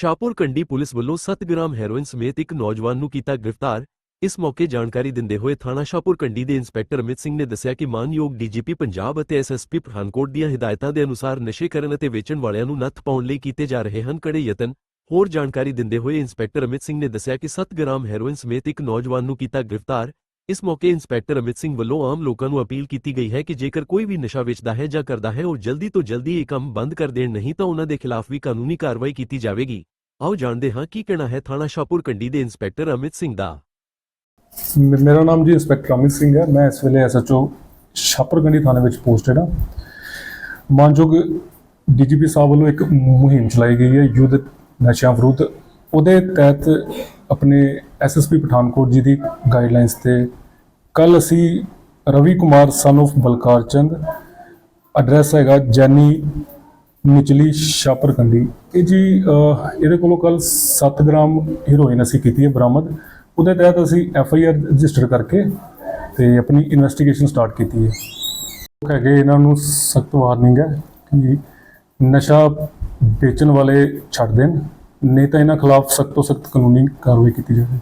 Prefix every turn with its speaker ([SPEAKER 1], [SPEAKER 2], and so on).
[SPEAKER 1] Shahpur Kandi police ਵੱਲੋਂ 7 gram heroin ਸਮੇਤ ਇੱਕ ਨੌਜਵਾਨ ਨੂੰ ਕੀਤਾ ਗ੍ਰਿਫਤਾਰ ਇਸ ਮੌਕੇ ਜਾਣਕਾਰੀ ਦਿੰਦੇ ਹੋਏ ਥਾਣਾ ਸ਼ਾਹਪੁਰ ਕੰਡੀ ਦੇ ਇੰਸਪੈਕਟਰ ਅਮਿਤ ਸਿੰਘ ਨੇ ਦੱਸਿਆ ਕਿ ਮਾਨਯੋਗ ਡੀਜੀਪੀ ਪੰਜਾਬ ਅਤੇ ਐਸਐਸਪੀ ਪਠਾਨਕੋਟ ਦੀਆਂ ਹਦਾਇਤਾਂ ਦੇ ਅਨੁਸਾਰ ਨਸ਼ੇ ਕਰਨ ਅਤੇ ਵੇਚਣ ਵਾਲਿਆਂ ਨੂੰ ਨੱਥ ਪਾਉਣ ਲਈ ਕੀਤੇ ਜਾ ਰਹੇ ਹਨ ਕੜੇ ਯਤਨ ਹੋਰ ਜਾਣਕਾਰੀ ਦਿੰਦੇ ਹੋਏ ਇੰਸਪੈਕਟਰ ਅਮਿਤ ਸਿੰਘ ਨੇ ਦੱਸਿਆ ਕਿ 7 ਗ੍ਰਾਮ ਹੈਰੋਇਨ ਸਮੇਤ ਇੱਕ ਨੌਜਵਾਨ ਨੂੰ ਕੀਤਾ ਗ੍ਰਿਫਤਾਰ ਇਸ ਮੌਕੇ ਇੰਸਪੈਕਟਰ ਅਮਿਤ ਸਿੰਘ ਵੱਲੋਂ ਆਮ ਲੋਕਾਂ ਨੂੰ ਅਪੀਲ ਕੀਤੀ ਗਈ ਹੈ ਕਿ ਜੇਕਰ ਕੋਈ ਵੀ ਨਸ਼ਾ ਵੇਚਦਾ ਹੈ ਜਾਂ ਕਰਦਾ ਹੈ ਉਹ ਜਲਦੀ ਤੋਂ ਜਲਦੀ ਇਹ ਕੰਮ ਬੰਦ ਕਰ ਦੇਣ ਨਹੀਂ ਤਾਂ ਉਹਨਾਂ ਦੇ ਖਿਲਾਫ ਵੀ ਕਾਨੂੰਨੀ ਕਾਰਵਾਈ ਕੀਤੀ ਜਾਵੇਗੀ ਆਓ ਜਾਣਦੇ ਹਾਂ ਕੀ ਕਹਿਣਾ ਹੈ ਥਾਣਾ ਸ਼ਾਹਪੁਰ ਕੰਡੀ ਦੇ ਇੰਸਪੈਕਟਰ ਅਮਿਤ ਸਿੰਘ ਦਾ।
[SPEAKER 2] ਮੇਰਾ ਨਾਮ ਜੀ ਇੰਸਪੈਕਟਰ ਅਮਿਤ ਸਿੰਘ ਹੈ। ਮੈਂ ਇਸ ਵੇਲੇ ਐਸਐਚਓ ਛਾਪਰਗੰਡੀ ਥਾਣੇ ਵਿੱਚ ਪੋਸਟਡ ਹਾਂ। ਮਾਨਯੋਗ ਡੀਜੀਪੀ ਸਾਹਿਬ ਵੱਲੋਂ ਇੱਕ ਮੁਹਿੰਮ ਚਲਾਈ ਗਈ ਹੈ ਯੁੱਧ ਨਸ਼ਿਆਂ ਵਿਰੁੱਧ। ਉਹਦੇ ਤਹਿਤ ਆਪਣੇ ਐਸਐਸਪੀ ਪਠਾਨਕੋਟ ਜੀ ਦੀ ਗਾਈਡਲਾਈਨਸ ਤੇ ਕੱਲ ਅਸੀਂ Ravi Kumar son of Balkar Chand address ਹੈਗਾ ਜੈਨੀ ਨਿਚਲੀ ਸ਼ਾਪਰਕੰਡੀ ਇਹ ਜੀ ਇਹਦੇ ਕੋਲੋਂ ਕੱਲ 7 ਗ੍ਰਾਮ ਹੀਰੋਇਨ ਅਸੀਂ ਕੀਤੀ ਹੈ ਬਰਾਮਦ। ਉਹਦੇ ਤਹਿਤ ਅਸੀਂ ਐਫ ਆਈ ਆਰ ਰਜਿਸਟਰ ਕਰਕੇ ਤੇ ਆਪਣੀ ਇਨਵੈਸਟੀਗੇਸ਼ਨ ਸਟਾਰਟ ਕੀਤੀ ਹੈ। ਲੋਕ ਹੈਗੇ ਇਹਨਾਂ ਨੂੰ ਸਖਤ ਵਾਰਨਿੰਗ ਹੈ ਕਿ ਨਸ਼ਾ ਵੇਚਣ ਵਾਲੇ ਛੱਡ ਦੇਣ, ਨਹੀਂ ਤਾਂ ਇਹਨਾਂ ਖਿਲਾਫ ਸਖਤ ਤੋਂ ਸਖਤ ਕਾਨੂੰਨੀ ਕਾਰਵਾਈ ਕੀਤੀ ਜਾਵੇ।